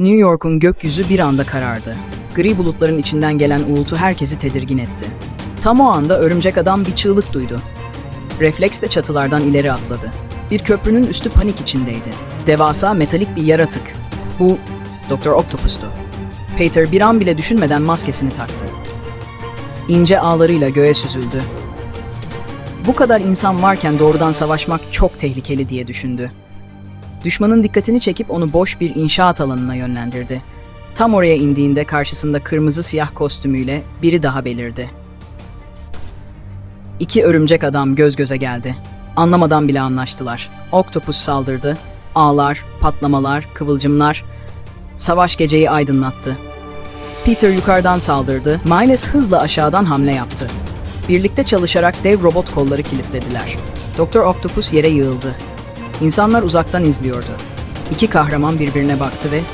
New York'un gökyüzü bir anda karardı. Gri bulutların içinden gelen uğultu herkesi tedirgin etti. Tam o anda örümcek adam bir çığlık duydu. Refleksle çatılardan ileri atladı. Bir köprünün üstü panik içindeydi. Devasa metalik bir yaratık. Bu Doktor Octopus'tu. Peter bir an bile düşünmeden maskesini taktı. İnce ağlarıyla göğe süzüldü. Bu kadar insan varken doğrudan savaşmak çok tehlikeli diye düşündü. Düşmanın dikkatini çekip onu boş bir inşaat alanına yönlendirdi. Tam oraya indiğinde karşısında kırmızı siyah kostümüyle biri daha belirdi. İki örümcek adam göz göze geldi. Anlamadan bile anlaştılar. Oktopus saldırdı. Ağlar, patlamalar, kıvılcımlar. Savaş geceyi aydınlattı. Peter yukarıdan saldırdı. Miles hızla aşağıdan hamle yaptı. Birlikte çalışarak dev robot kolları kilitlediler. Doktor Octopus yere yığıldı. İnsanlar uzaktan izliyordu. İki kahraman birbirine baktı ve